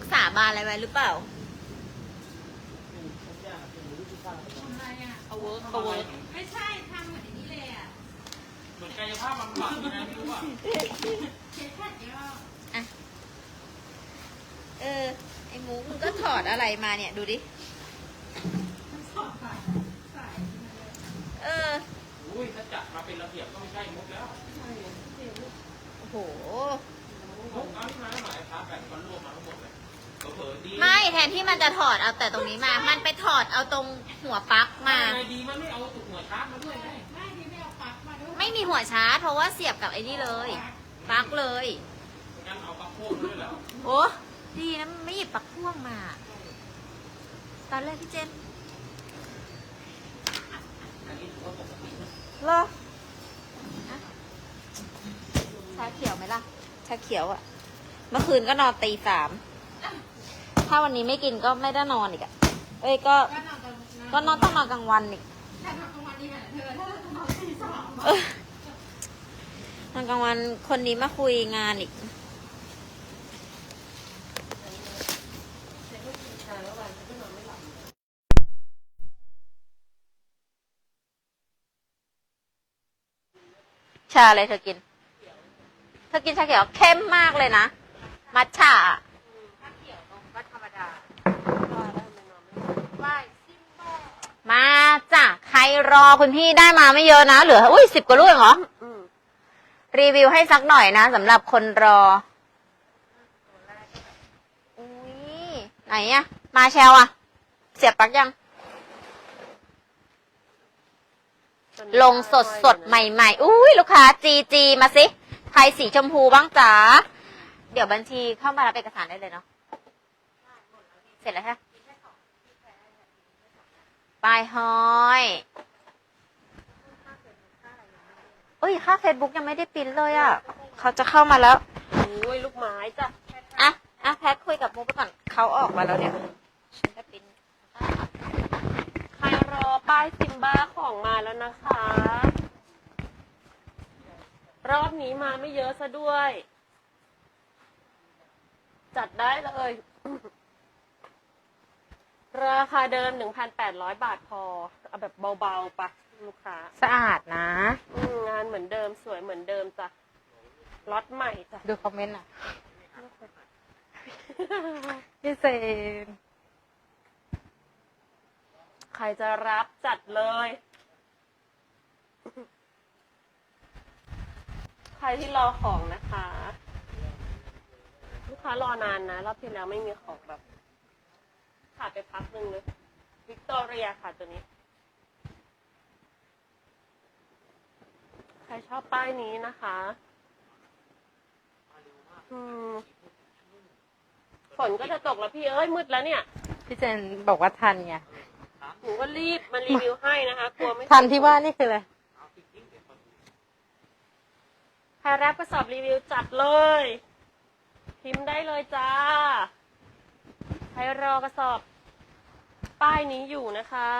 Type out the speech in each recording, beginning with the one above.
กสาบานอะไรไว้หรือเปล่าทำไมอะเอาเวิร์กเอาเวิร์กไม่ใช่ทำเหมือนอย่างนี้เลยอะเหมือนกายภาพบำบัดนะไม่รู้อะเช็ดแค่เดียวเออ ไอ้มุกมึงก็ถอดอะไรมาเนี่ย ดูดิ มันสอบใส่ใส่เออ อุ้ยถ้าจัดมาเป็นระเบียบก็ไม่ใช่มุกแล้วโอ้โห มุกเอาที่มาหมายพาแบบมันรวมมาทั้งหมดเลยเผลอๆดีไม่ แทนที่มันจะถอดเอาแต่ตรงนี้มา มันไปถอดเอาตรงหัวปลั๊กมา ไงดีมันไม่เอาตุกหัวชาร์จมาด้วยไงไม่ที่ไม่เอาปลั๊กมาด้วยไม่มีหัวชาร์จเพราะว่าเสียบกับไอ้นี่เลยปลั๊กเลย งั้นเอาปลั๊กพ่วงด้วยเหรอโอ้ดีนะไม่หยิบปลั๊กพ่วงมา ตอนแรกพี่เจนอันนี้ถือว่าปกตินะเหรอฮะชาเขียวไหมล่ะ ชาเขียวอะ่ะเมื่อคืนก็นอนตีสาม ถ้าวันนี้ไม่กินก็ไม่ได้นอนอีกอะเอ้ยก็ก็นอนตอนก็นอนต้องนอนกลางวันอีกถ้านอนกลางวันนี่แหละเธอถ้าเราจะนอนตีสามเออตอนกลางวันคนนี้มาคุยงานอีกชาอะไรเธอกิน เธอกินชาเขียวเข้มมากเลยนะ มัทฉะอะ ก็ธรรมดา มาจ้ะใครรอคุณพี่ได้มาไม่เยอะนะ เหลือ อุ้ยสิบกว่าลูกเองเหรอรีวิวให้สักหน่อยนะสำหรับคนรอ อุ้ยไหนอะมาแชลอะเสียบปลั๊กยังลงสดสดๆใหม่ๆ อุ้ยลูกค้าจีจีมาสิ ใครสีชมพูบ้างจ๋า เดี๋ยวบัญชีเข้ามารับเอกสารได้เลยเนาะ เสร็จแล้วใช่ ปลายห้อยเอ้ย ค่าเฟซบุ๊กยังไม่ได้ปริ้นเลยอะ่ะ เขาจะเข้ามาแล้วโอ้ยลูกไม้จ้ะ อะ อะ แพทคุยกับมุกไปก่อน เขาออกมาแล้วเนี่ย ฉันจะปริ้นใครรอป้ายซิมบ้าของมาแล้วนะคะ รอบนี้มาไม่เยอะซะด้วย จัดได้เลย ราคาเดิม 1,800 บาทพอ เอาแบบเบาๆปะลูกค้า สะอาดนะ อืมงานเหมือนเดิมสวยเหมือนเดิมจ้ะล็อตใหม่จ้ะ ดูคอมเมนต์อะพี่เซนใครจะรับจัดเลย ใครที่รอของนะคะ ลูกค้ารอนานนะ รอบที่แล้วไม่มีของแบบ ขาดไปพักหนึ่งเลยวิกตอเรียค่ะตัวนี้ ใครชอบป้ายนี้นะคะอืมฝนก็จะตกแล้วพี่เอ้ยมืดแล้วเนี่ย พี่เจนบอกว่าทันไงหนูก็รีบมารีวิวให้นะคะกลัวไม่ทันที่ว่านี่คืออะไรใครรับกระสอบรีวิวจัดเลยพิมพ์ได้เลยจ้าใครรอกระสอบ ป้ายนี้อยู่นะคะ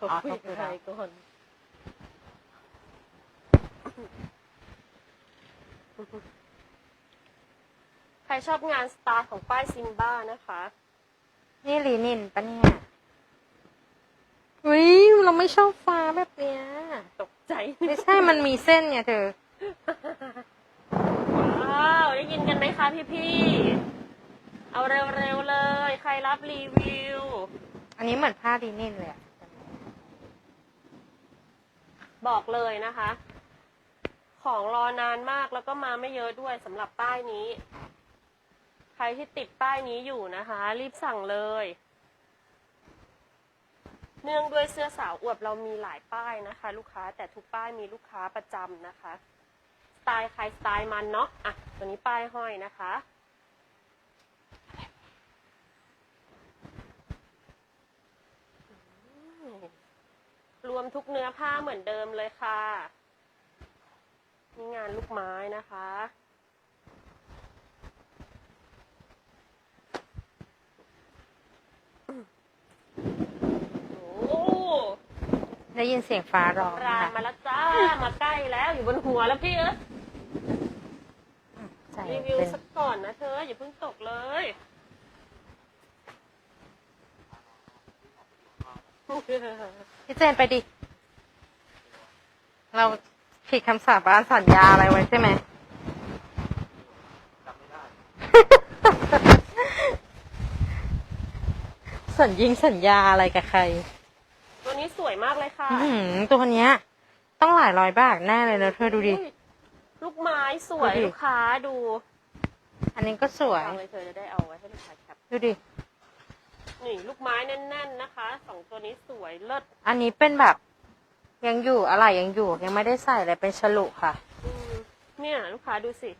อ๋อคุยขอบคุณใครครับก่อนใครชอบงานสไตล์ของป้ายซิมบ้านะคะ นี่ลีนินปะเนี่ยอุ้ยเราไม่ชอบฟ้าแบบเนี้ย ตกใจ ไม่ใช่มันมีเส้นไงเธอ ว้าว ได้ยินกันไหม คะพี่ๆเอาเร็วๆเลย ใครรับรีวิว อันนี้เหมือนผ้าลีนินเลยอะบอกเลยนะคะ ของรอนานมากแล้วก็มาไม่เยอะด้วยสำหรับป้ายนี้ ใครที่ติดป้ายนี้อยู่นะคะ รีบสั่งเลย เนื่องด้วยเสื้อสาวอวบเรามีหลายป้ายนะคะ ลูกค้าแต่ทุกป้ายมีลูกค้าประจำนะคะ สไตล์ใครสไตล์มันเนาะอะ ตัวนี้ป้ายห้อยนะคะ รวมทุกเนื้อผ้าเหมือนเดิมเลยค่ะนี่งานลูกไม้นะคะโอ้ได้ยินเสียงฟ้าร้องรานค่ะ มาแล้วจ้า มาใกล้แล้วอยู่บนหัวแล้วพี่เอ้ยใช้ ส่รีวิวเป็นสักก่อนนะเธอ อย่าเพิ่งตกเลยพี่เจนไปดิ เราผิดคำสาบานสัญญาอะไรไว้ใช่ไหม จำไม่ได้สัญญิงสัญญาอะไรกับใคร ตัวนี้สวยมากเลยค่ะอื้อหือตัวเนี้ย ต้องหลายร้อยบาทแน่เลยนะเธอดูดิ อุ้ย ลูกไม้สวยดูดิ ลูกค้าดูอันนี้ก็สวย เอาเลยเธอจะได้เอาไว้ให้ลูกค้าแคปดูดิ นี่ลูกไม้แน่น ๆนะคะสองตัวนี้สวยเลิศอันนี้เป็นแบบ ยังอยู่อะไรยังอยู่ ยังไม่ได้ใส่เลยเป็นฉลุค่ะ อืมเนี่ย ลูกค้าดูสิ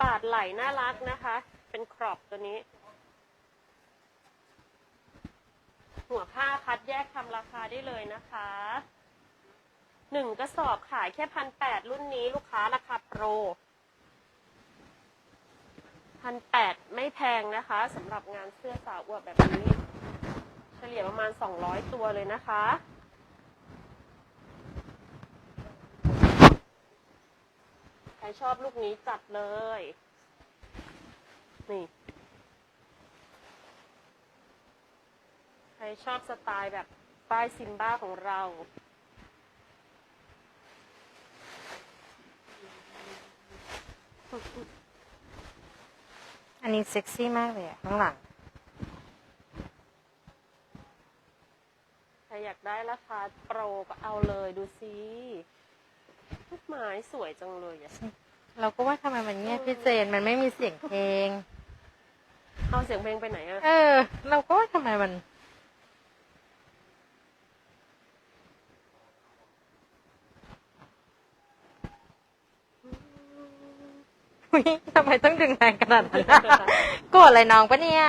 ปาดไหลน่ารักนะคะ เป็นครอบตัวนี้ หัวผ้าคัดแยกทำราคาได้เลยนะคะ หนึ่งกระสอบขายแค่พันแปดรุ่นนี้ลูกค้าราคาโปรพันแปดไม่แพงนะคะสำหรับงานเสื้อสาวอวดแบบนี้ เฉลี่ยประมาณสองร้อยตัวเลยนะคะ ใครชอบลูกนี้จัดเลย นี่ ใครชอบสไตล์แบบป้ายซิมบ้าของเรา อันนี้เซ็กซี่มากเลยอะข้างหลัง ใครอยากได้ราคาโปรก็เอาเลยดูสิลูกไม้สวยจังเลยอะเราก็ว่าทำไมมันเงียบพี่เจน มันไม่มีเสียงเพลง เอาเสียงเพลงไปไหนอะเออ เราก็ว่าทำไมมัน ยทำไมต้องดึงแรงขนาดนั้นอะโกรธอะไรน้องปะเนี่ย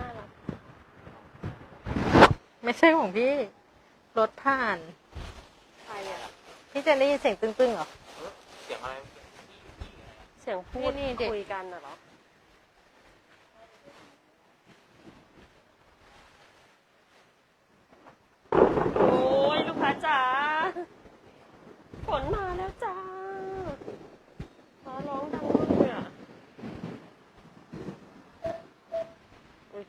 น่ารักไม่ใช่ของพี่ รถผ่านใครอะพี่เจนได้ยินเสียงตึ้งๆเหรอ เสียงอะไร เสียงพูดนี่ๆเด็ก คุยกันน่ะเหรอ โอ้ยลูกค้าจ๋าฝนมาแล้วจ้าฟ้าร้องดังมากเลยอะอุ๊ย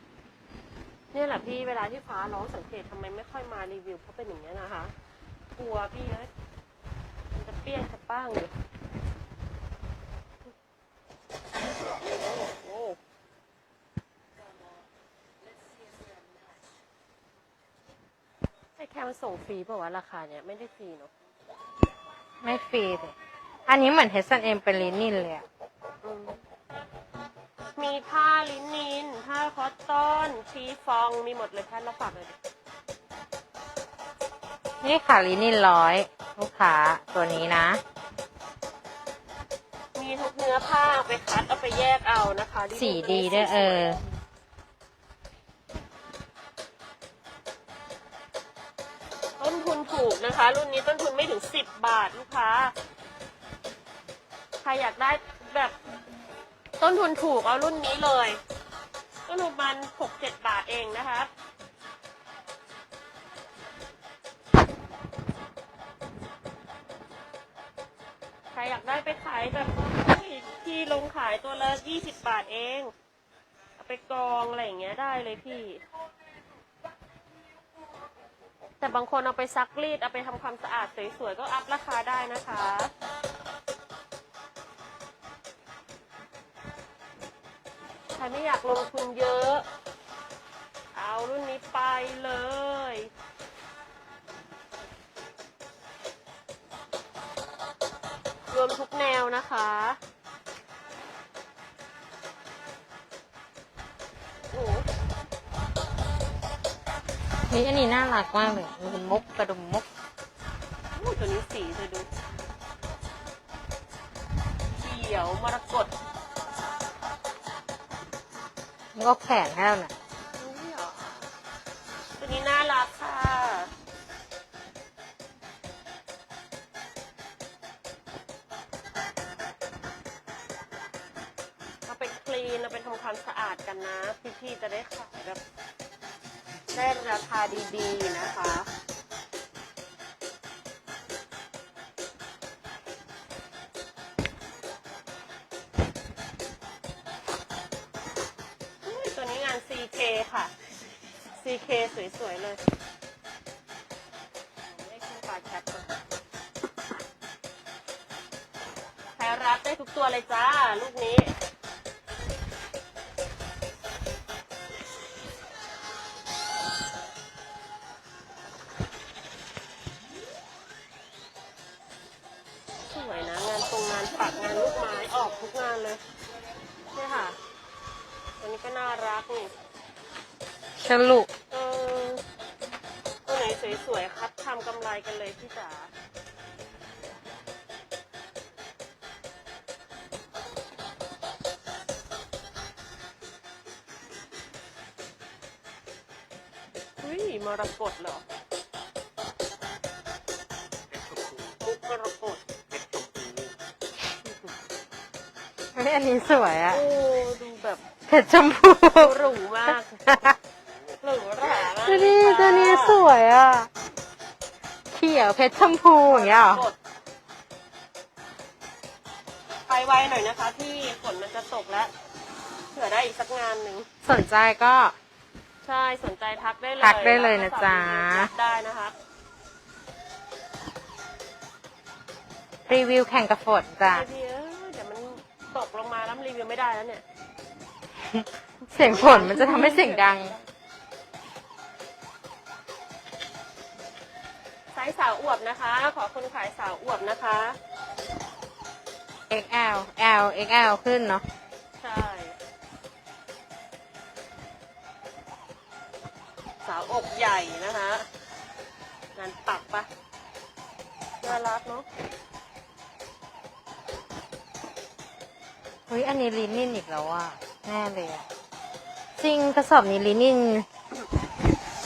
เนี่ยแหละพี่เวลาที่ฟ้าร้องสังเกตทำไมไม่ค่อยมารีวิวเพราะเป็นอย่างนี้ยนะคะ กลัวพี่เลยมันจะเปี้ยนจะป้างอยู่โอ้ไอ้แค่มันส่งฟรีเปล่าวะราคาเนี้ยไม่ได้ฟรีเนาะไม่ฟรีเลยอันนี้เหมือน H&M เป็นลินินเลยอะอื มมีผ้าลินิน ผ้าคอตตอนชีฟองมีหมดเลยแพทย์เราฝากเลยดินี่ค่ะลินินร้อยลูกค้าตัวนี้นะ มีทุกเนื้อผ้าเอาไปคัดเอาไปแยกเอานะคะลินินสีดีด้วยเออ ต้นทุนถูกนะคะ รุ่นนี้ต้นทุนไม่ถึงสิบบาทลูกค้า ใครอยากได้แบบ ต้นทุนถูกเอารุ่นนี้เลยต้นทุนมันหกเจ็ดบาทเองนะคะใครอยากได้ไปขายแบบที่ลงขายตัวละยี่สิบบาทเองเอาไปกองอะไรอย่างเงี้ยได้เลยพี่ แต่บางคนเอาไปซักรีดเอาไปทำความสะอาดสวยๆก็อัพราคาได้นะคะ ใครไม่อยากลงทุนเยอะ เอารุ่นนี้ไปเลย รวมทุกแนวนะคะโอ้โหนี่อันนี้น่ารักมากเลยกระดุมมุกกระดุมมุกอู้ตัวนี้สีเธอดู เขียวมรกต มันก็แขนให้เราน่ะนี่เหรอตัวนี้น่ารักค่ะ เราไปคลีน เราไปทำความสะอาดกันนะ พี่ๆจะได้ขายแบบได้ราคาดีๆนะคะ CK สวย ๆ เลยไม่ขึ้นปลาแคปเลยใครรับได้ทุกตัวเลยจ้า ลูกนี้ สวยนะ งานตรงงานปักงานลูกไม้ออกทุกงานเลยเนี่ค่ะ ตัวนี้ก็น่ารักนี่ฉลุเพี่จ๋าอุ้ยมรกตเหรอมุกมรกตเฮ้ยอันนี้สวยอะโอ้ดูแบบเพชรชมพูหรูมากหรูหรามากดูดิตัวนี้สวยอะเขียวเพชรชมพูอย่างเงี้ยเหรอกดไปไวหน่อยนะคะพี่ฝนมันจะตกแล้วเผื่อได้อีกสักงานหนึ่งสนใจก็ใช่สนใจทักได้เลยทักได้เลยนะจ๊ะ รับได้นะคะรีวิวแข่งกับฝนจ้ะ ไอเดียเดี๋ยวมันตกลงมาแล้วรีวิวไม่ได้แล้วเนี่ย เสียงฝนมันจะทำให้เสียงดัง ซส์สาวอวบนะคะ ขอคนขายสาวอวบนะคะ XL L XL ขึ้นเนาะใช่ สาวอกใหญ่นะคะงานปักปะน่ารักเนาะเฮ้ยอันนี้ลินินอีกแล้วอะแน่เลยอะจริงกระสอบนี้ลินิน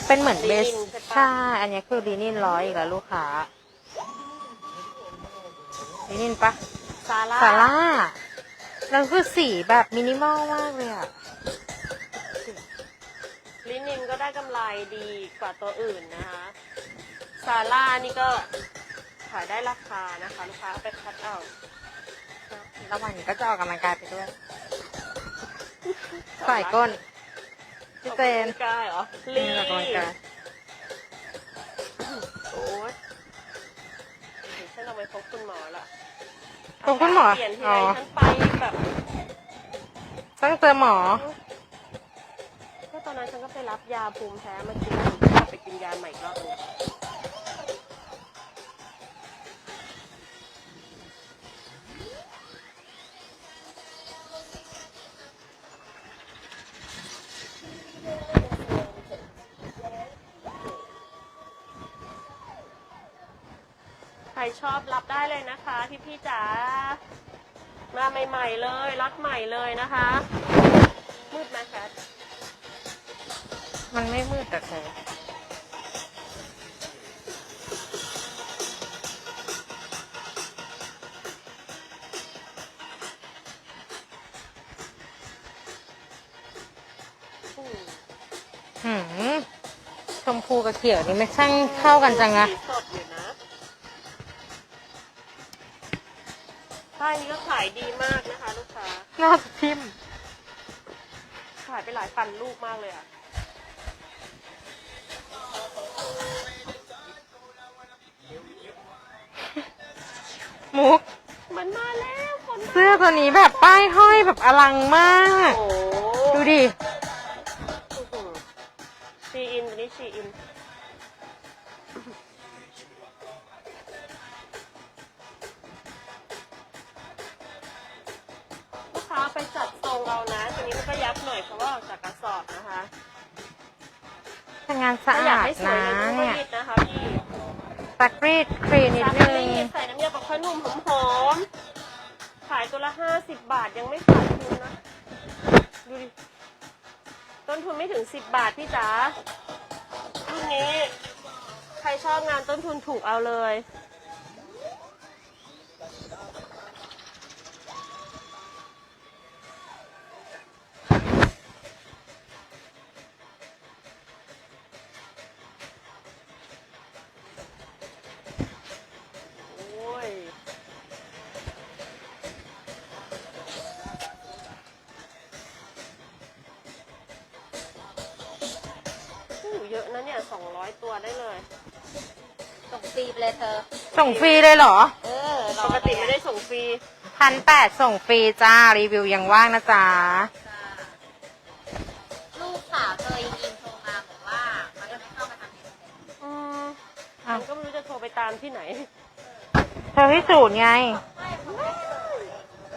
เป็นเหมือนเบสลินิน ใช่ปะใช่อันนี้คือลินินร้อยอีกแล้วลูกค้าลินินปะซาร่าซาร่าแล้วคือสีแบบมินิมอลมากเลยอะลินินก็ได้กำไรดีกว่าตัวอื่นนะคะซาร่านี่ก็ขายได้ราคานะคะลูกค้าเอาไปคัดเอาระหว่างนี้ก็จะออกกำลังกายไปด้วยใส่ก้นพี่เจนออกกำลังกายเหรอลีนี่ออกกำลังกาย โอ้ยเดี๋ยวฉันเอาไปพบคุณหมอละ ตรงคุณหมอเปลี่ยนทีอ๋ไรอฉันไปแบบต้องเจอหมอ ก็ตอนนั้นฉันก็ไปรับยาภูมิแพ้มากินแล้วฉันกลับไปกินยาใหม่อีกรอบหนึง ชอบรับได้เลยนะคะพี่พี่ๆจ๋ามาใหม่ ๆ เลยรัดใหม่เลยนะคะมืดไหมแคทมันไม่มืดแต่เธออืมหืมชมพูกับเขียวนี่ไม่ช่างเข้ากันจังอะสีสดอยู่นะายดีมากนะคะลูกค้าน่าจะทิมขายไปหลายพันลูกมากเลยอะมุก มันมาแล้วคนมาเสื้อตัวนี้แบบป้ายห้อยแบบอลังมาก โอ้ดูดิชีอินตัวนี้ชีอิน ค้าไปจัดทรงเอานะ ตัวนี้มันก็ยับหน่อยเพราะว่าออกจากกระสอบนะคะทำงานสะถ้าอยากอาดให้สวยนะเลยต้องเนี่ยรีดนะคะพี่ตักรีดคลีนนิดซักนึรีงดใส่น้ำยาปรับผ้านุ่มหอมๆขายตัวละห้าสิบบาทยังไม่ขาดทุนนะ ดูดิ ต้นทุนไม่ถึงสิบบาทพี่จ๋ารุ่นนี้ ใครชอบงานต้นทุนถูกเอาเลย ได้เลย ส่งฟรีไปเลยเธอ ส่งฟรีเลยเหรอเออรอปกติไม่ได้ส่งฟรีพันแปดส่งฟรีจ้า รีวิวยังว่างนะจ๊ะ ลูกสาวเธอยิงโทรมาบอกว่าเขาจะไม่เข้ามาทำเองอืมอ้าวมันก็ไม่รู้จะโทรไปตามที่ไหน เธอที่ศูนย์ไง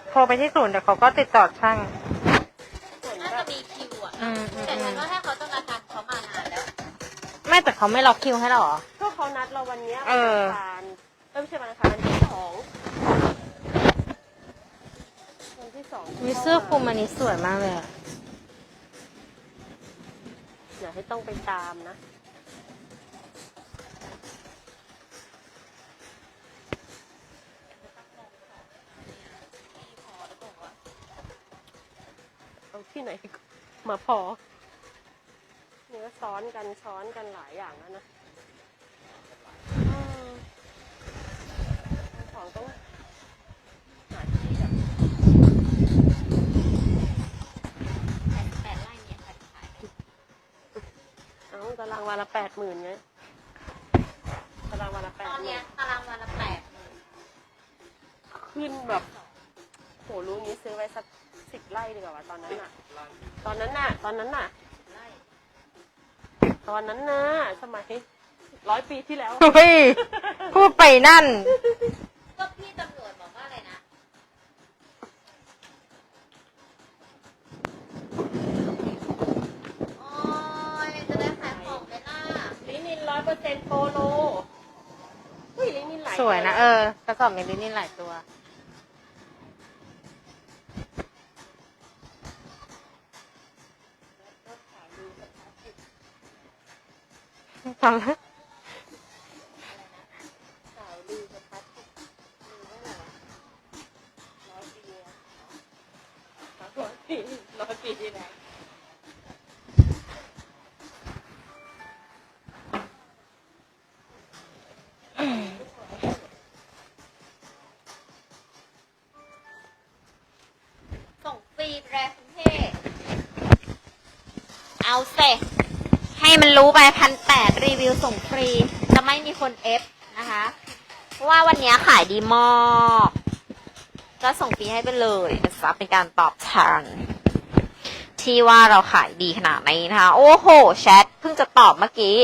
โทรไปที่ศูนย์เดี๋ยวเขาก็ติดต่อช่างส่วนน่าแบจะบมีคิวอะอืมอืม แต่ ไม่แต่เขาไม่ล็อกคิวให้หรอ ก็เขานัดเราวันเนี้ยเออ วันอังคารเอ้ยไม่ใช่วันอังคารวันที่สองวันที่สองมีเสื้อคลุมอันนี้สวยมากเลยอะอย่าให้ต้องไปตามนะ เอาที่ไหนก็มาพอนี่ก็ ซ้อนกันซ้อนกันหลายอย่างแล้วนะอืมของต้องหาที่แบบแปดไร่เนี่ยค่ะขายเอาตารางวันละแปดหมื่นไงตารางวันละแปตดอนหมื่เนี้ยนตารางวันละแปดขึ้นแบบโหรู้งี้ซื้อไว้สักสิบไร่ดีกว่าวะตอนนั้นน่ะ ตอนนั้นน่ะ ตอนนั้นน่ะไร่ ตอนนั้นน่ะสมัยร้อยปีที่แล้ว เฮ้ยพูดไปนั่น ก็พี่ตำรวจบอกว่าอะไรนะ โอ้ยจะได้ขายของไหมล่ะลินินร้อยเปอร์เซ็นต์โปโลอุ้ยลินินหลายสวยนะตัเออ กระสอบมีลินินหลายตัว ทำแล้วสาวลือกับพัดลือว่าร้อยปีอะร้อยปีร้อยปีที่แล้วส่งฟรีแรกรุงเทพเอาเซ ให้มันรู้ไปพันแปดรีวิวส่งฟรี จะไม่มีคนเอฟนะคะ เพราะว่าวันนี้ขายดีมากก็ส่งฟรีให้ไปเลยนะคะเป็นการตอบแทนที่ว่าเราขายดีขนาดนี้นะคะ โอ้โห แชทเพิ่งจะตอบเมื่อกี้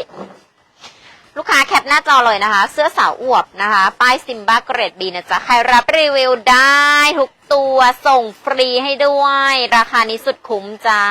ลูกค้าแคปหน้าจอเลยนะคะ เสื้อสาวอวบนะคะ ป้ายซิมบ้าเกรดบีนะจ๊ะ ใครรับรีวิวได้ทุกตัวส่งฟรีให้ด้วย ราคานี้สุดคุ้มจ้า